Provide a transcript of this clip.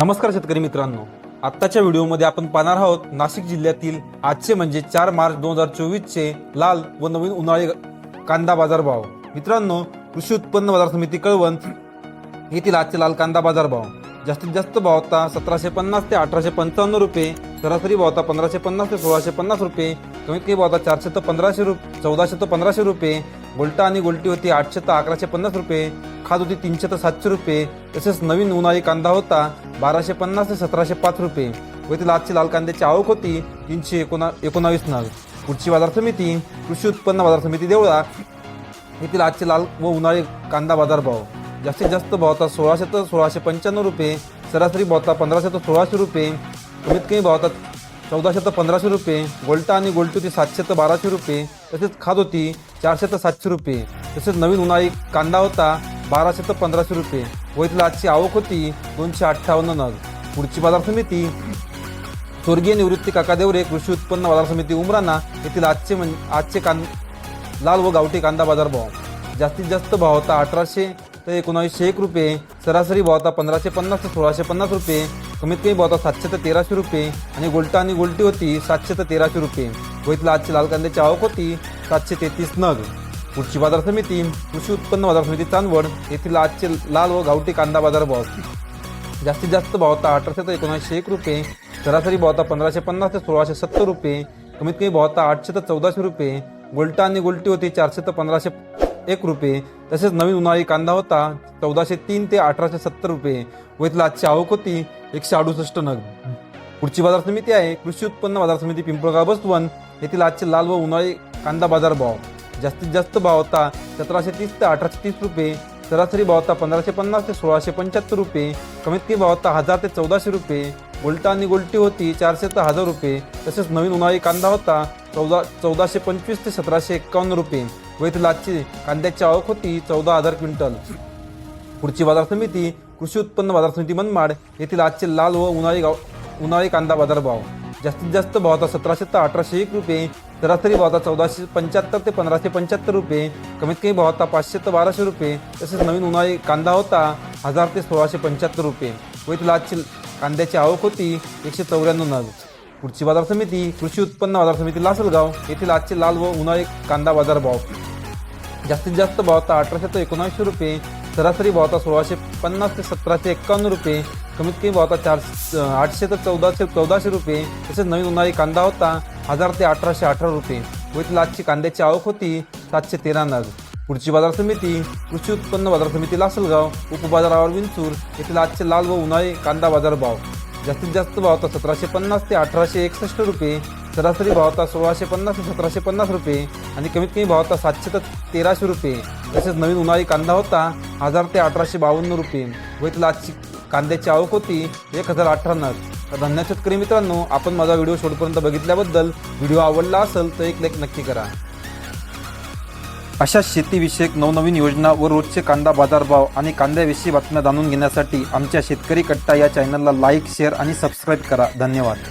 नमस्कार शेतकरी मित्रांनो. आत्ताच्या व्हिडिओमध्ये आपण पाहणार आहोत नाशिक जिल्ह्यातील आजचे म्हणजे चार मार्च दोन हजार चोवीसचे लाल व नवीन उन्हाळी कांदा बाजार भाव मित्रांनो कृषी उत्पन्न बाजार समिती कळवण येथील आजचे लाल कांदा बाजार भाव जास्तीत जास्त भावता सतराशे पन्नास ते अठराशे पंचावन्न रुपये सरासरी भावता पंधराशे पन्नास ते सोळाशे पन्नास रुपये कमीत कमी भावता चारशे ते पंधराशे रुपये चौदाशे ते पंधराशे रुपये गोल्टा आणि गोल्टी होती आठशे ते अकराशे पन्नास रुपये खात होती तीनशे ते सातशे रुपये. तसेच नवीन उन्हाळी कांदा होता बाराशे पन्नास ते सतराशे पाच रुपये. व येथील आजची लाल कांद्याची आवक होती तीनशे एकोणा एकोणावीस नग. पुढची बाजार समिती कृषी उत्पन्न बाजार समिती देवळा. येथील आजचे लाल व उन्हाळी कांदा बाजार भाव. जास्तीत जास्त भाव होता सोळाशे ते सोळाशे पंच्याण्णव रुपये. सरासरी भाव होता पंधराशे ते सोळाशे रुपये. कमीत कमी भाव होता चौदाशे ते पंधराशे रुपये. गोल्टा आणि गोल्टू होती सातशे ते बाराशे रुपये. तसेच खाद होती चारशे ते सातशे रुपये. तसेच नवीन उन्हाळी कांदा होता बाराशे ते पंधराशे रुपये. व आजची आवक होती दोनशे अठ्ठावन्न नग. पुढची बाजार समिती स्वर्गीय निवृत्ती काका देवरे कृषी उत्पन्न बाजार समिती उमराना येथील आजचे म्हण आजचे कां लाल व गावठी कांदा बाजार भाव. जास्तीत जास्त भाव होता अठराशे ते एकोणावीसशे एक रुपये. सरासरी भाव होता पंधराशे पन्नास ते सोळाशे पन्नास रुपये. कमीत कमी भाव होता सातशे ते तेराशे रुपये. आणि गोलटा आणि गोलटी होती सातशे ते तेराशे रुपये. व इथला आजची लाल कांद्याची आवक होती सातशे तेहतीस नग. पुढची बाजार समिती कृषी उत्पन्न बाजार समिती चांदवड येथील आजचे लाल व गावठी कांदा बाजार भाव जास्तीत जास्त भाव होता अठराशे ते एकोणऐंशी एक रुपये सरासरी भाव होता पंधराशे पन्नास ते सोळाशे सत्तर रुपये कमीत कमी भाव होता आठशे ते चौदाशे रुपये गोल्टा आणि गोल्टी होती चारशे ते पंधराशे एक रुपये तसेच नवीन उन्हाळी कांदा होता चौदाशे तीन ते अठराशे सत्तर रुपये व इथला आजची आवक होती एकशे अडुसष्ट नग. पुढची बाजार समिती आहे कृषी उत्पन्न बाजार समिती पिंपळगाव बसवण येथील आजचे लाल व उन्हाळी कांदा बाजार भाव. जास्तीत जास्त भाव होता सतराशे तीस ते अठराशे तीस रुपये सरासरी भाव होता पंधराशे पन्नास ते सोळाशे पंच्याहत्तर रुपये कमीत कमी भाव होता हजार ते चौदाशे रुपये. उलटा आणि गोलटी होती चारशे ते हजार रुपये तसेच नवीन उन्हाळी कांदा होता चौदा चौदाशे पंचवीस ते सतराशे एक्कावन्न रुपये. व आजची कांद्याची आवक होती चौदा हजार क्विंटल. पुढची बाजार समिती कृषी उत्पन्न बाजार समिती मनमाड येथील आजचे लाल व उन्हाळी गाव उन्हाळी कांदा बाजार भाव जास्तीत जास्त भाव होता सतराशे ते अठराशे एक रुपये सरासरी भाव होता चौदाशे पंच्याहत्तर ते पंधराशे पंच्याहत्तर रुपये कमीत कमी भाव होता पाचशे ते बाराशे रुपये तसेच नवीन उन्हाळी कांदा होता हजार ते सोळाशे पंच्याहत्तर रुपये. व इथला आजची कांद्याची आवक होती एकशे चौऱ्याण्णव नग. पुढची बाजार समिती कृषी उत्पन्न बाजार समिती लासलगाव येथील आजचे लाल व उन्हाळी कांदा बाजार भाव जास्तीत जास्त भाव अठराशे ते एकोणऐंशी रुपये सरासरी भावता सोळाशे पन्नास ते सतराशे एक्कावन्न रुपये कमीत कमी भाव होता चार आठशे ते चौदाशे चौदाशे रुपये तसेच नवीन उन्हाळी कांदा होता हजार ते अठराशे अठरा रुपये. व इथला आजची कांद्याची आवक होती सातशे तेरा नग. पुढची बाजार समिती कृषी उत्पन्न बाजार समिती लासलगाव उपबाजारावर विंचूर येथील आजचे लाल व उन्हाळी कांदा बाजार भाव जास्तीत जास्त भाव तर सतराशे पन्नास ते अठराशे एकसष्ट रुपये सरासरी भाव होता सोळाशे पन्नास ते सतराशे पन्नास रुपये. आणि कमीत कमी भाव होता सातशे ते तेराशे रुपये. तसेच नवीन उन्हाळी कांदा होता हजार ते अठराशे बावन्न रुपये. व इथला आजची कांद्याची आवक होती एक हजार अठरा नग तर धन्यवाद शेतकरी मित्रांनो आपण माझा व्हिडिओ शेवटपर्यंत बघितल्याबद्दल व्हिडिओ आवडला असेल तर एक लाईक नक्की करा. अशा शेतीविषयक नवनवीन योजना व रोजचे कांदा बाजारभाव आणि कांद्याविषयी बातम्या जाणून घेण्यासाठी आमच्या शेतकरी कट्टा या चॅनलला लाईक शेअर आणि सबस्क्राईब करा. धन्यवाद.